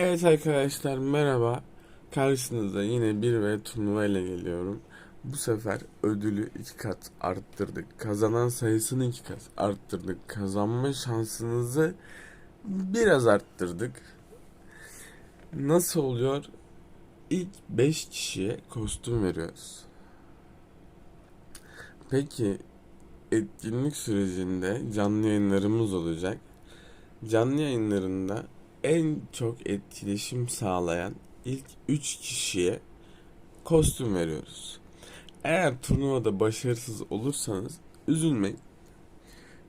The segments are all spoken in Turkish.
Evet arkadaşlar merhaba. Karşınızda yine bir ve turnuva ile geliyorum. Bu sefer ödülü iki kat arttırdık. Kazanan sayısını iki kat arttırdık. Kazanma şansınızı biraz arttırdık. Nasıl oluyor? İlk 5 kişiye kostüm veriyoruz. Peki etkinlik sürecinde canlı yayınlarımız olacak. Canlı yayınlarında en çok etkileşim sağlayan ilk 3 kişiye kostüm veriyoruz. Eğer turnuvada başarısız olursanız üzülmeyin.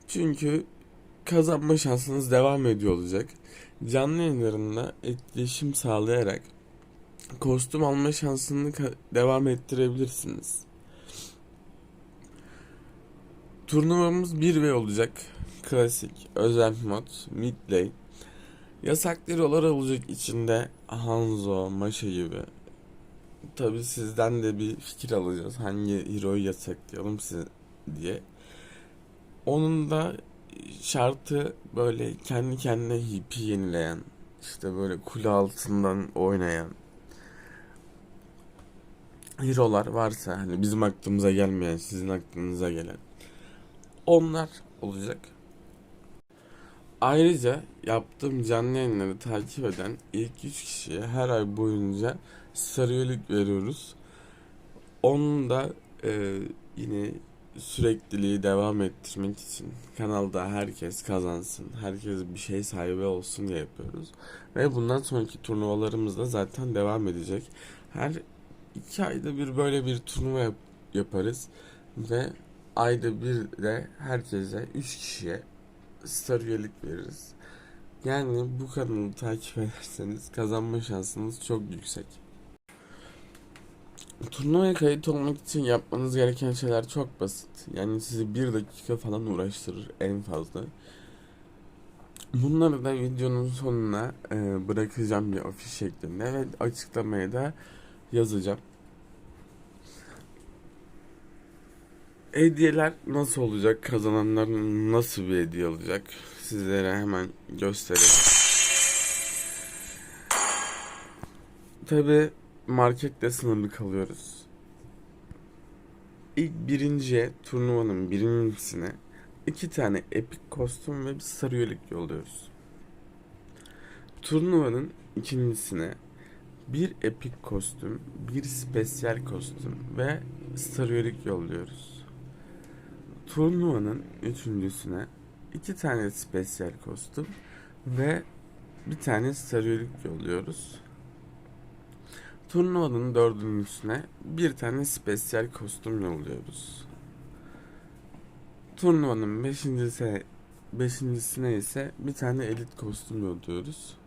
Çünkü kazanma şansınız devam ediyor olacak. Canlı yayınlarında etkileşim sağlayarak kostüm alma şansını devam ettirebilirsiniz. Turnuvamız 1 ve olacak. Klasik, özel mod, mid lane. Yasak hero'lar olacak içinde Hanzo, Maşa gibi. Tabi sizden de bir fikir alacağız. Hangi hero'yu yasaklayalım size diye. Onun da şartı böyle kendi kendine HP yenileyen, işte böyle kule altından oynayan hero'lar varsa hani bizim aklımıza gelmeyen, sizin aklınıza gelen onlar olacak. Ayrıca yaptığım canlı yayınları takip eden ilk 3 kişiye her ay boyunca sarıyılık veriyoruz. Onun da e, yine sürekliliği devam ettirmek için kanalda herkes kazansın, herkes bir şey sahibi olsun diye yapıyoruz. Ve bundan sonraki turnuvalarımız da zaten devam edecek. Her iki ayda bir böyle bir turnuva yap- yaparız ve ayda bir de herkese 3 kişiye star üyelik veririz. Yani bu kanalı takip ederseniz kazanma şansınız çok yüksek. Turnuvaya kayıt olmak için yapmanız gereken şeyler çok basit. Yani sizi bir dakika falan uğraştırır en fazla. Bunları da videonun sonuna bırakacağım bir afiş şeklinde ve açıklamaya da yazacağım. Hediyeler nasıl olacak? Kazananlar nasıl bir hediye alacak? Sizlere hemen göstereyim. Tabi markette sınırlı kalıyoruz. İlk birinciye turnuvanın birincisine iki tane epik kostüm ve bir sarı üyelik yolluyoruz. Turnuvanın ikincisine bir epik kostüm, bir spesiyel kostüm ve sarı üyelik yolluyoruz. Turnuvanın üçüncüsüne iki tane spesiyel kostüm ve bir tane sarıyılık yolluyoruz. Turnuvanın dördüncüsüne bir tane spesiyel kostüm yolluyoruz. Turnuvanın beşincisi, beşincisine ise bir tane elit kostüm yolluyoruz.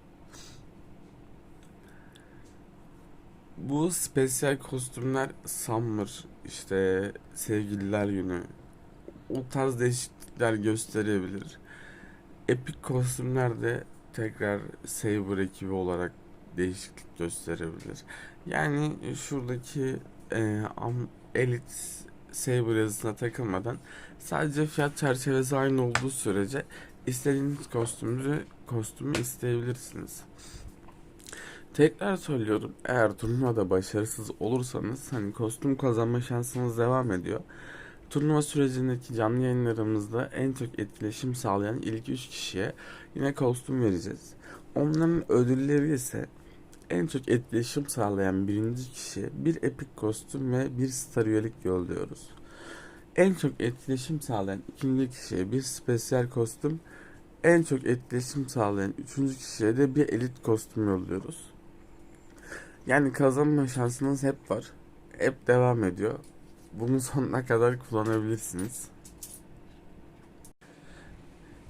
Bu spesiyel kostümler Summer, işte sevgililer günü, o tarz değişiklikler gösterebilir. Epic kostümler de tekrar Saber ekibi olarak değişiklik gösterebilir. Yani şuradaki e, am, Elite Saber yazısına takılmadan sadece fiyat çerçevesi aynı olduğu sürece istediğiniz kostümü kostümü isteyebilirsiniz. Tekrar söylüyorum eğer turnuvada başarısız olursanız hani kostüm kazanma şansınız devam ediyor. Turnuva sürecindeki canlı yayınlarımızda en çok etkileşim sağlayan ilk 3 kişiye yine kostüm vereceğiz. Onların ödülleri ise en çok etkileşim sağlayan birinci kişiye bir epik kostüm ve bir star üyelik yolluyoruz. En çok etkileşim sağlayan ikinci kişiye bir spesiyel kostüm, en çok etkileşim sağlayan üçüncü kişiye de bir elit kostüm yolluyoruz. Yani kazanma şansınız hep var. Hep devam ediyor. Bunu sonuna kadar kullanabilirsiniz.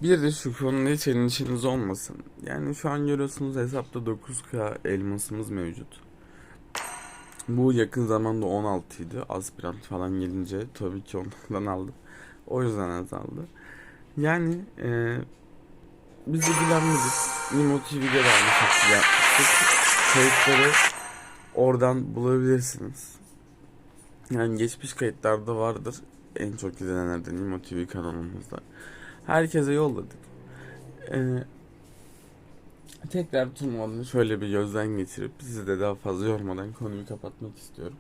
Bir de şu konuda hiç endişeniz olmasın. Yani şu an görüyorsunuz hesapta 9k elmasımız mevcut. Bu yakın zamanda 16 idi. Aspirant falan gelince tabii ki onlardan aldım. O yüzden azaldı. Yani e, bizi bilen bilir. Nimo TV'de de aynı şekilde yapmıştık. Kayıtları oradan bulabilirsiniz. Yani geçmiş kayıtlarda vardır. En çok izlenenlerden Nimo TV kanalımızda. Herkese yolladık. Ee, Tekrar turnuvanı şöyle bir gözden geçirip sizi de daha fazla yormadan konuyu kapatmak istiyorum.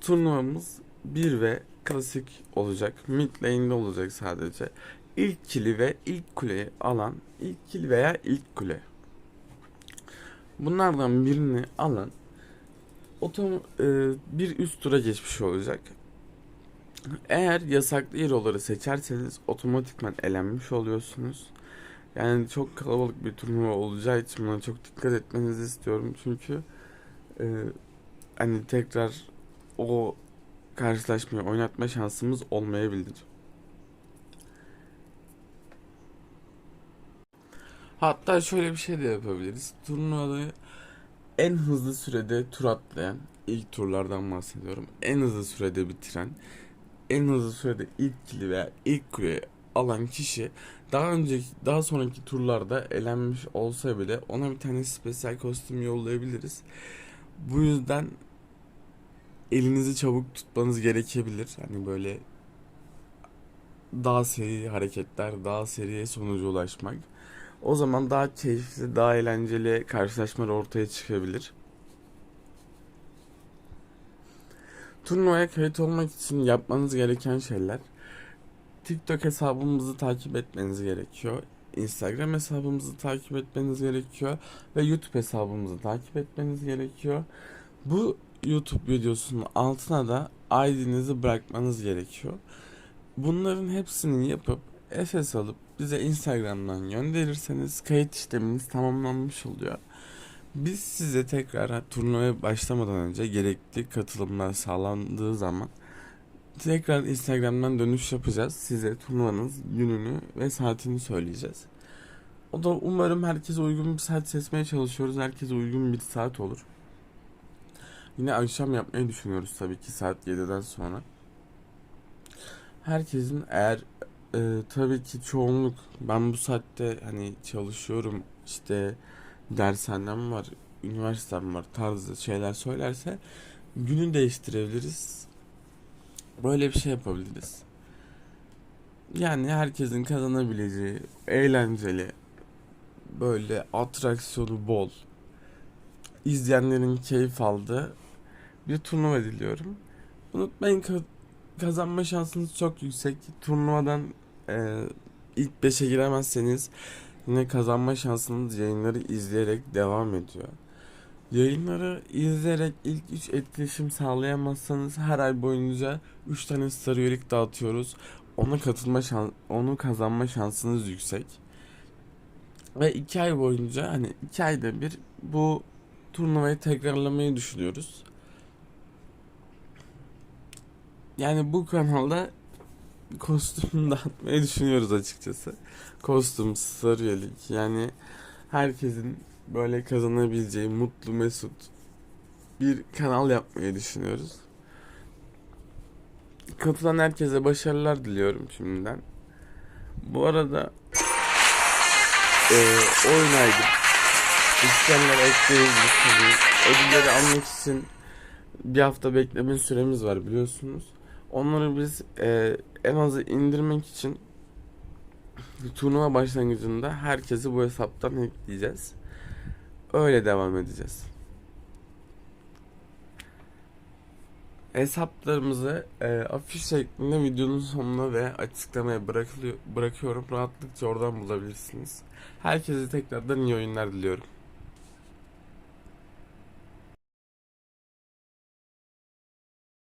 Turnuvamız 1 ve klasik olacak. Mid lane'de olacak sadece. İlk kili ve ilk kuleyi alan ilk kil veya ilk kule. Bunlardan birini alan otom e, bir üst tura geçmiş olacak. Eğer yasaklı hero'ları seçerseniz otomatikman elenmiş oluyorsunuz. Yani çok kalabalık bir turnuva olacağı için buna çok dikkat etmenizi istiyorum. Çünkü e, hani tekrar o karşılaşmayı oynatma şansımız olmayabilir. Hatta şöyle bir şey de yapabiliriz. Turnuvada en hızlı sürede tur atlayan, ilk turlardan bahsediyorum. En hızlı sürede bitiren, en hızlı sürede ilk kili veya ilk kuleyi alan kişi daha önceki daha sonraki turlarda elenmiş olsa bile ona bir tane spesiyel kostüm yollayabiliriz. Bu yüzden elinizi çabuk tutmanız gerekebilir. Hani böyle daha seri hareketler, daha seri sonuca ulaşmak. O zaman daha keyifli, daha eğlenceli karşılaşmalar ortaya çıkabilir. Turnuvaya kayıt olmak için yapmanız gereken şeyler TikTok hesabımızı takip etmeniz gerekiyor. Instagram hesabımızı takip etmeniz gerekiyor ve YouTube hesabımızı takip etmeniz gerekiyor. Bu YouTube videosunun altına da ID'nizi bırakmanız gerekiyor. Bunların hepsini yapıp SS alıp bize Instagram'dan gönderirseniz kayıt işleminiz tamamlanmış oluyor. Biz size tekrar turnuvaya başlamadan önce gerekli katılımlar sağlandığı zaman tekrar Instagram'dan dönüş yapacağız. Size turnuvanız gününü ve saatini söyleyeceğiz. O da umarım herkese uygun bir saat seçmeye çalışıyoruz. Herkese uygun bir saat olur. Yine akşam yapmayı düşünüyoruz tabii ki saat 7'den sonra. Herkesin eğer e, tabii ki çoğunluk ben bu saatte hani çalışıyorum işte dershanem var, üniversitem var tarzı şeyler söylerse günü değiştirebiliriz. Böyle bir şey yapabiliriz. Yani herkesin kazanabileceği eğlenceli böyle atraksiyonu bol izleyenlerin keyif aldığı bir turnuva diliyorum. Unutmayın kazanma şansınız çok yüksek. Turnuvadan e, ilk 5'e giremezseniz yine kazanma şansınız yayınları izleyerek devam ediyor. Yayınları izleyerek ilk 3 etkileşim sağlayamazsanız her ay boyunca 3 tane star üyelik dağıtıyoruz. Ona katılma şans onu kazanma şansınız yüksek. Ve 2 ay boyunca hani 2 ayda bir bu turnuvayı tekrarlamayı düşünüyoruz. Yani bu kanalda kostüm dağıtmayı düşünüyoruz açıkçası. Kostüm, star üyelik yani herkesin böyle kazanabileceği mutlu mesut bir kanal yapmayı düşünüyoruz. Katılan herkese başarılar diliyorum şimdiden. Bu arada e, oynaydım. İsteyenler tabii. Ödülleri almak için bir hafta bekleme süremiz var biliyorsunuz. Onları biz e, en azı indirmek için turnuva başlangıcında herkesi bu hesaptan ekleyeceğiz. Öyle devam edeceğiz. Hesaplarımızı e, afiş şeklinde videonun sonuna ve açıklamaya bırakıyorum. Rahatlıkça oradan bulabilirsiniz. Herkese tekrardan iyi oyunlar diliyorum.